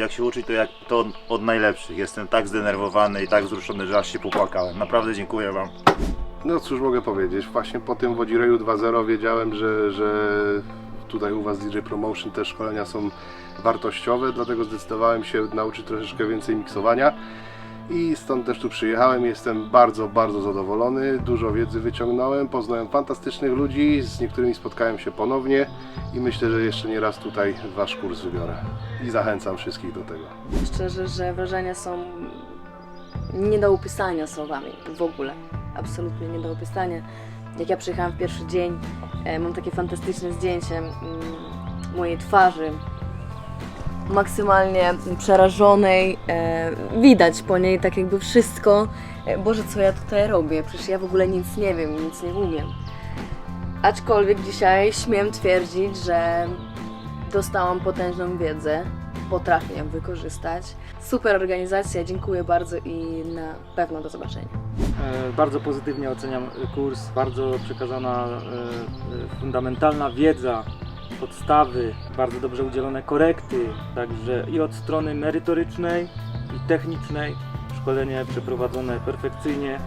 Jak się uczyć, to jak to od najlepszych. Jestem tak zdenerwowany i tak wzruszony, że aż się popłakałem. Naprawdę dziękuję Wam. No cóż mogę powiedzieć, właśnie po tym Wodzireju 2.0 wiedziałem, że, że tutaj u Was DJ Promotion te szkolenia są wartościowe, dlatego zdecydowałem się nauczyć troszeczkę więcej miksowania i stąd też tu przyjechałem. Jestem bardzo, bardzo zadowolony, dużo wiedzy wyciągnąłem, poznałem fantastycznych ludzi, z niektórymi spotkałem się ponownie i myślę, że jeszcze nie raz tutaj Wasz kurs wybiorę i zachęcam wszystkich do tego. Szczerze, że wrażenia są nie do opisania słowami w ogóle. Absolutnie nie do opisania. Jak ja przyjechałam w pierwszy dzień, e, mam takie fantastyczne zdjęcie mm, mojej twarzy, maksymalnie przerażonej. E, widać po niej tak jakby wszystko. E, Boże, co ja tutaj robię? Przecież ja w ogóle nic nie wiem, nic nie umiem. Aczkolwiek dzisiaj śmiem twierdzić, że dostałam potężną wiedzę, potrafię ją wykorzystać. Super organizacja, dziękuję bardzo i na pewno do zobaczenia. E, Bardzo pozytywnie oceniam kurs, bardzo przekazana fundamentalna wiedza, podstawy, bardzo dobrze udzielone korekty, także i od strony merytorycznej i technicznej. Szkolenie przeprowadzone perfekcyjnie.